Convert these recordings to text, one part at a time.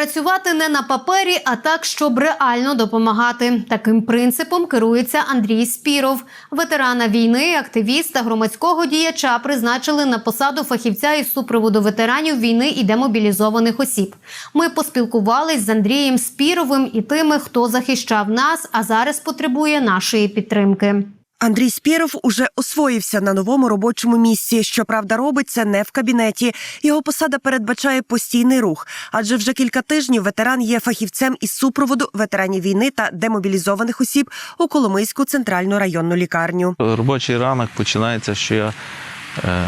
Працювати не на папері, а так, щоб реально допомагати. Таким принципом керується Андрій Спіров. Ветерана війни, активіста, громадського діяча призначили на посаду фахівця із супроводу ветеранів війни і демобілізованих осіб. Ми поспілкувались з Андрієм Спіровим і тими, хто захищав нас, а зараз потребує нашої підтримки. Андрій Спіров уже освоївся на новому робочому місці. Щоправда, робить це не в кабінеті. Його посада передбачає постійний рух, адже вже кілька тижнів ветеран є фахівцем із супроводу ветеранів війни та демобілізованих осіб у Коломийську центральну районну лікарню. Робочий ранок починається, що я е,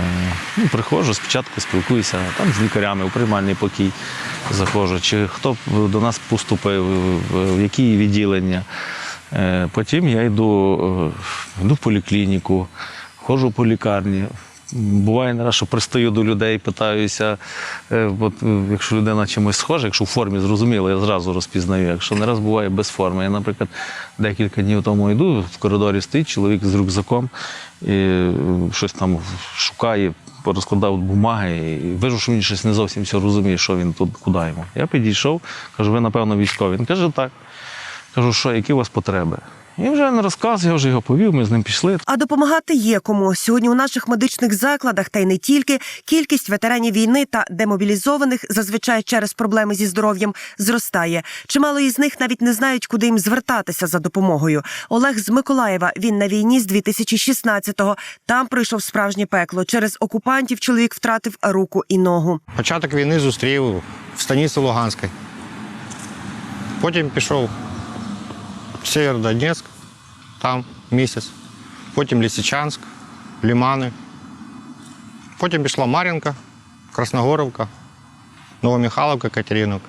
ну, приходжу, спочатку спілкуюся там з лікарями у приймальний покій заходжу, чи хто до нас поступив, в які відділення. Е, потім я йду, е, йду в поліклініку, ходжу по лікарні. Буває не раз, що пристаю до людей, питаюся, е, от, якщо людина чимось схожа, якщо в формі зрозуміло, я зразу розпізнаю. Якщо не раз буває без форми. Я, наприклад, декілька днів тому йду, в коридорі стоїть чоловік з рюкзаком і щось там шукає, розкладав бумаги, і вижу, що він щось не зовсім все розуміє, що він тут, куди йому. Я підійшов, кажу, ви, напевно, військові. Він каже, так. Кажу, що, які у вас потреби? І вже не розказує, я вже його повів, ми з ним пішли. А допомагати є кому сьогодні у наших медичних закладах, та й не тільки кількість ветеранів війни та демобілізованих зазвичай через проблеми зі здоров'ям зростає. Чимало із них навіть не знають, куди їм звертатися за допомогою. Олег з Миколаєва. Він на війні з 2016-го. Там пройшов справжнє пекло. Через окупантів чоловік втратив руку і ногу. Початок війни зустрів в станиці Луганській. Потім пішов Сєвєродонецьк, там місяць. Потім Лисичанськ, Лімани. Потім пішла Мар'їнка, Красногоровка, Новомихайловка, Катериновка.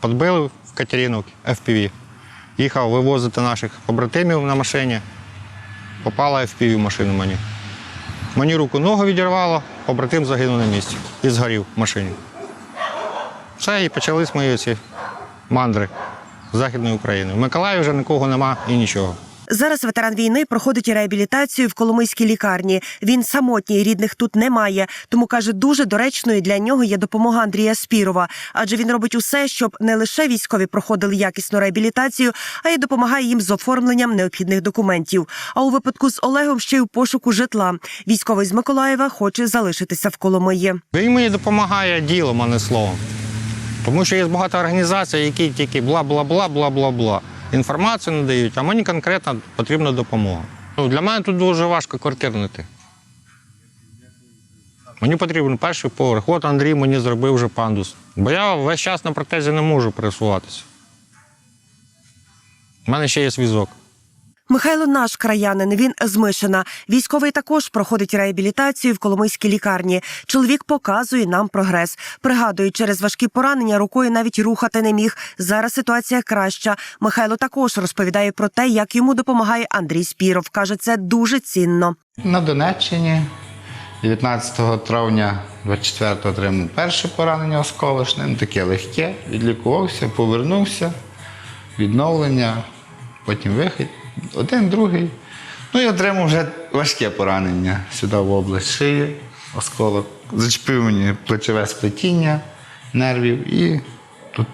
Подбили в Катериновці FPV. Їхав вивозити наших побратимів на машині. Попала FPV в машину мені. Мені руку ногу відірвало, побратим загинув на місці і згорів в машині. Все, і почались мої ці мандри Західної України. В Миколаєві вже нікого нема і нічого. Зараз ветеран війни проходить реабілітацію в Коломийській лікарні. Він самотній, рідних тут немає. Тому каже, дуже доречною для нього є допомога Андрія Спірова, адже він робить усе, щоб не лише військові проходили якісну реабілітацію, а й допомагає їм з оформленням необхідних документів. А у випадку з Олегом ще й у пошуку житла. Військовий з Миколаєва хоче залишитися в Коломиї. Він мені допомагає ділом, а не словом. Тому що є багато організацій, які тільки бла-бла-бла, бла-бла-бла. Інформацію надають, а мені конкретно потрібна допомога. Ну, для мене тут дуже важко квартирнити. Мені потрібен перший поверх. От Андрій мені зробив вже пандус. Бо я весь час на протезі не можу пересуватися. У мене ще є зв'язок. Михайло наш краянин. Він з Мишина. Військовий також проходить реабілітацію в Коломийській лікарні. Чоловік показує нам прогрес. Пригадує, через важкі поранення рукою навіть рухати не міг. Зараз ситуація краща. Михайло також розповідає про те, як йому допомагає Андрій Спіров. каже, це дуже цінно. На Донеччині 19 травня 24-го отримав перше поранення осколочне, ну, таке легке, відлікувався, повернувся, відновлення, потім вихід, один, другий. Ну і отримав вже важке поранення сюди в область шиї, осколок. Зачепив мені плечове сплетіння нервів і тут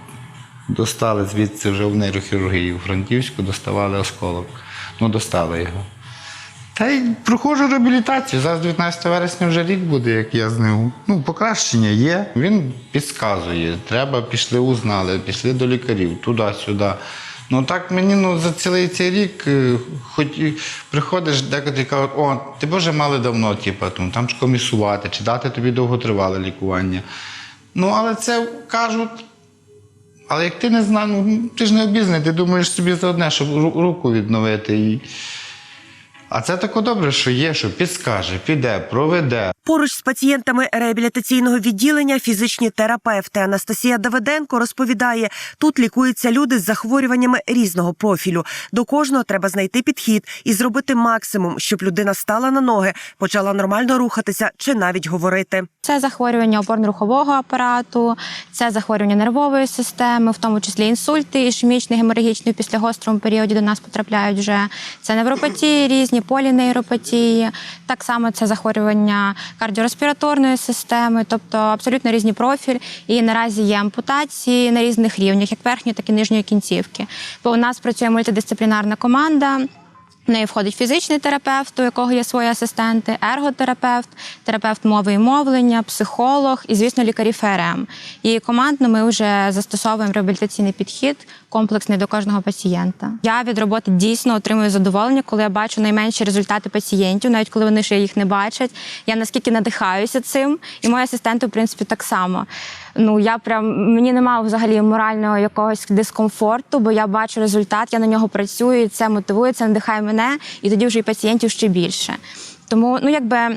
достали звідси вже в нейрохірургії, у Франківську доставали осколок. Ну, достали його. Та й проходжу реабілітацію. Зараз 19 вересня вже рік буде, як я з ним. Ну, покращення є. Він підказує. Треба, пішли, узнали, пішли до лікарів, туди-сюди. Ну так мені ну, за цілий цей рік, е, хоч приходиш, декотрі кажуть, о, тебе вже мали давно, типу, там, там ж комісувати, чи дати тобі довготривале лікування. Ну, але це кажуть. Але як ти не знаєш, ну ти ж не обізнаний, ти думаєш собі за одне, щоб руку відновити. І... А це тако добре, що є, що підскаже, піде, проведе. Поруч з пацієнтами реабілітаційного відділення фізичні терапевти Анастасія Давиденко розповідає, тут лікуються люди з захворюваннями різного профілю. До кожного треба знайти підхід і зробити максимум, щоб людина стала на ноги, почала нормально рухатися чи навіть говорити. Це захворювання опорно-рухового апарату, це захворювання нервової системи, в тому числі інсульти, ішемічний, геморагічний після гострому періоді до нас потрапляють вже. Це невропатії різні, полінейропатії. Так само це захворювання кардіореспіраторної системи, тобто абсолютно різні профіль. І наразі є ампутації на різних рівнях, як верхньої, так і нижньої кінцівки. Бо у нас працює мультидисциплінарна команда. В неї входить фізичний терапевт, у якого є свої асистенти, ерготерапевт, терапевт мови і мовлення, психолог і, звісно, лікарі ФРМ. І командно ми вже застосовуємо реабілітаційний підхід, комплексний до кожного пацієнта. Я від роботи дійсно отримую задоволення, коли я бачу найменші результати пацієнтів, навіть коли вони ще їх не бачать. Я наскільки надихаюся цим, і мої асистенти, в принципі, так само. Ну я прям мені немає взагалі морального якогось дискомфорту, бо я бачу результат, я на нього працюю, і це мотивує, це надихає мене, і тоді вже і пацієнтів ще більше. Тому, ну якби.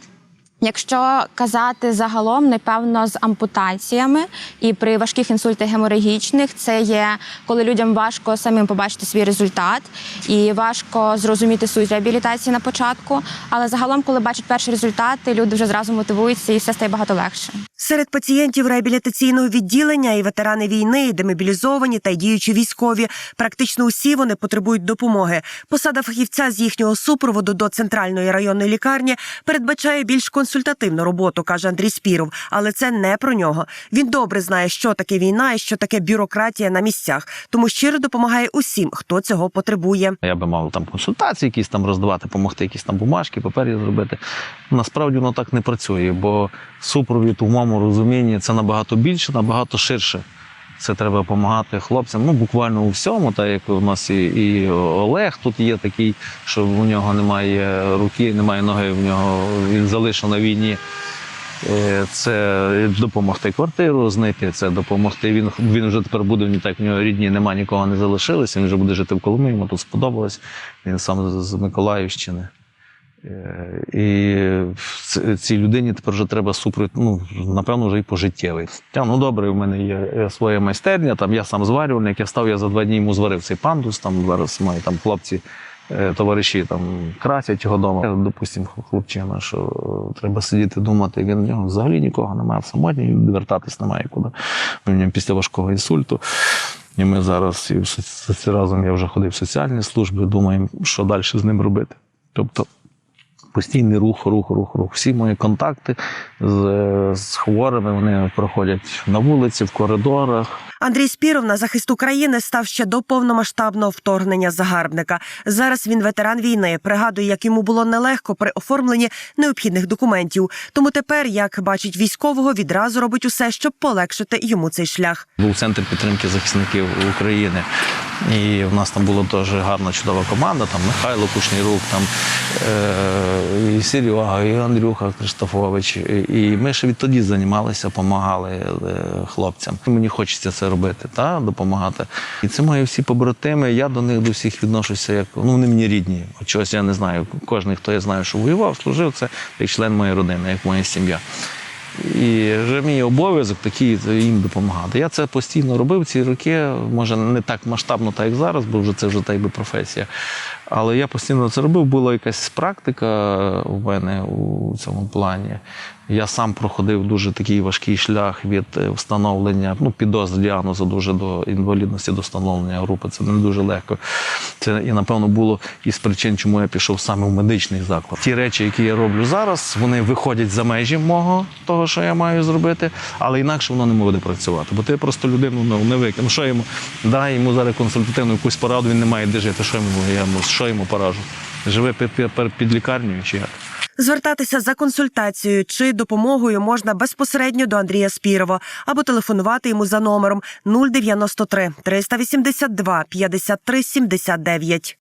Якщо казати загалом, напевно, з ампутаціями і при важких інсультах геморагічних, це є коли людям важко самим побачити свій результат і важко зрозуміти суть реабілітації на початку. Але загалом, коли бачать перші результати, люди вже зразу мотивуються і все стає багато легше. Серед пацієнтів реабілітаційного відділення і ветерани війни, і демобілізовані та й діючі військові. Практично усі вони потребують допомоги. Посада фахівця з їхнього супроводу до центральної районної лікарні передбачає більш консультативну роботу, каже Андрій Спіров. Але це не про нього. Він добре знає, що таке війна і що таке бюрократія на місцях, тому щиро допомагає усім, хто цього потребує. Я би мав там консультації, якісь там роздавати, допомогти, якісь там бумажки, папері зробити. Насправді воно так не працює, бо супровід у моєму розумінні це набагато більше, набагато ширше. Це треба допомагати хлопцям. Ну буквально у всьому, так як у нас і, і Олег тут є такий, що у нього немає руки, немає ноги, в нього він залишив на війні. Е, Це допомогти квартиру знайти, це допомогти. Він він вже тепер буде так. В нього рідні нема, нікого не залишилося. Він вже буде жити в Коломиї, йому тут сподобалось. Він сам з Миколаївщини. Е, І цій людині тепер вже треба супровід, ну, напевно, вже і пожиттєвий. Та, ну добре, в мене є е, своя майстерня, там я сам зварювальник, я став, я за два дні йому зварив цей пандус, там зараз мої там хлопці, е, товариші там красять його дома. Допустимо, хлопчина, що треба сидіти думати, він в нього взагалі нікого немає, в самотній вертатись немає куди. У нього після важкого інсульту. І ми зараз і разом я вже ходив в соціальні служби, думаємо, що далі з ним робити. Тобто постійний рух, рух, рух, рух. Всі мої контакти з, з хворими вони проходять на вулиці, в коридорах. Андрій Спіров на захист України став ще до повномасштабного вторгнення загарбника. Зараз він ветеран війни. Пригадує, як йому було нелегко при оформленні необхідних документів. Тому тепер, як бачить військового, відразу робить усе, щоб полегшити йому цей шлях. Був центр підтримки захисників України. І в нас там була теж гарна чудова команда. Там Михайло Кушнірук, там е, і Серега, і Андрюха Криштофович. І- ми ще відтоді займалися, допомагали е, хлопцям. Мені хочеться це робити, та, допомагати. І це мої всі побратими. Я до них до всіх відношуся як ну вони мені рідні. Чогось я не знаю. Кожен, хто я знаю, що воював, служив, це як член моєї родини, як моя сім'я. І вже мій обов'язок такий їм допомагати. Я це постійно робив ці роки, може не так масштабно, так як зараз, бо вже це вже так би професія. Але я постійно це робив. Була якась практика у мене у цьому плані. Я сам проходив дуже такий важкий шлях від е, встановлення, ну, підозр діагнозу дуже до інвалідності, до встановлення групи. Це не дуже легко. Це і напевно було із причин, чому я пішов саме в медичний заклад. Ті речі, які я роблю зараз, вони виходять за межі мого того, що я маю зробити, але інакше воно не буде працювати. Бо ти просто людину ну, не викинув. Що йому дай йому зараз консультативну якусь пораду, він не має де жити. Що йому я що йому поражу? Живе під, під, під лікарнею чи як? Звертатися за консультацією чи допомогою можна безпосередньо до Андрія Спірова або телефонувати йому за номером 093 382 53 79.